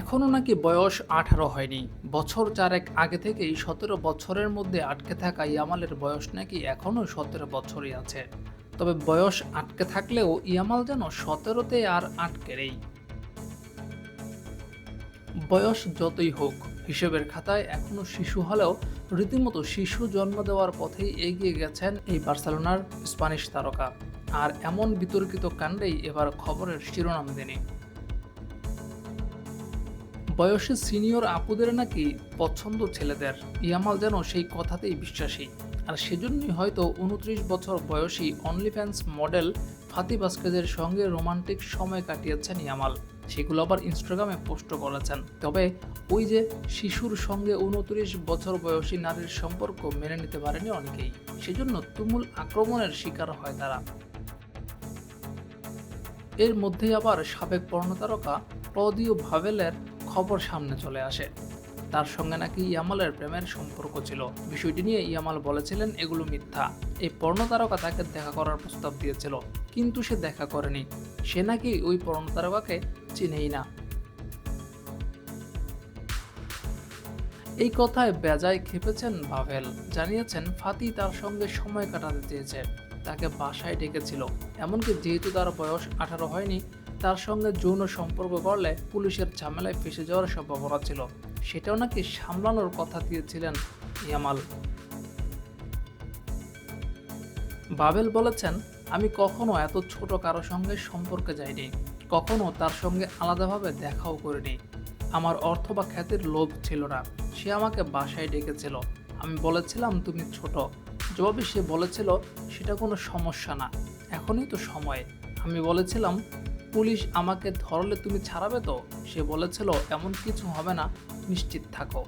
এখনও নাকি বয়স আঠারো হয়নি। বছর চারেক আগে থেকেই সতেরো বছরের মধ্যে আটকে থাকা ইয়ামালের বয়স নাকি এখনও সতেরো বছরই আছে। তবে বয়স আটকে থাকলেও ইয়ামাল যেন সতেরোতে আর আটকে নেই। বয়স যতই হোক, হিসেবের খাতায় এখনও শিশু হলেও রীতিমতো শিশু জন্ম দেওয়ার পথেই এগিয়ে গেছেন এই বার্সেলোনার স্প্যানিশ তারকা। আর এমন বিতর্কিত কাণ্ডেই এবার খবরের শিরোনাম দেনি বয়সে সিনিয়র আপুদের নাকি পছন্দ ছেলেদের? ইয়ামাল যেন সেই কথাতেই বিশ্বাসী। আর সেজন্যই হয়তো উনত্রিশ বছর বয়সী অনলিফ্যান্স মডেল ফাতি বাস্কেজের সঙ্গে রোমান্টিক সময় কাটিয়েছেন ইয়ামাল। সেগুলো আবার ইনস্টাগ্রামে পোস্ট করেছেন। তবে ওই যে শিশুর সঙ্গে উনত্রিশ বছর বয়সী নারীর সম্পর্ক মেনে নিতে পারেনি অনেকেই। সেজন্য তুমুল আক্রমণের শিকার হয় তারা। এর মধ্যেই আবার সাবেক পর্ণতারকা ক্লদিও ভাভেলের খবর সামনে চলে আসে। তার সঙ্গে নাকি ইয়ামালের প্রেমের সম্পর্ক ছিল। বিষয়টি নিয়ে ইয়ামাল বলেছিলেন, এগুলো মিথ্যা। এই পর্ণতারকা তাকে দেখা করার প্রস্তাব দিয়েছিল, কিন্তু সে দেখা করেনি। সে নাকি ওই পর্ণতারকাকে চিনেই না। এই কথায় বেজায় খেপেছেন ভাভেল। জানিয়েছেন, ফাতি তার সঙ্গে সময় কাটাতে চেয়েছে। তাকে বাসায় ডেকেছিল। এমনকি যেহেতু তার বয়স আঠারো হয়নি, তার সঙ্গে যৌন সম্পর্ক করলে পুলিশের ঝামেলায় ফেসে যাওয়ার সম্ভাবনা ছিল। সেটাও নাকি সামলানোর কথা দিয়েছিলেন ইয়ামাল। বাবেল বলেছেন, আমি কখনো এত ছোট কারও সঙ্গে সম্পর্কে যাইনি। কখনো তার সঙ্গে আলাদাভাবে দেখাও করিনি। আমার অর্থ বা খ্যাতির লোভ ছিল না। সে আমাকে বাসায় ডেকেছিল। আমি বলেছিলাম, তুমি ছোট। জবাবে সে বলেছিল, সেটা কোনো সমস্যা না। এখনই তো সময়। আমি বলেছিলাম, পুলিশ আমাকে ধরলে তুমি ছাড়াবে তো? সে বলেছিল, এমন কিছু হবে না, নিশ্চিত থাকো।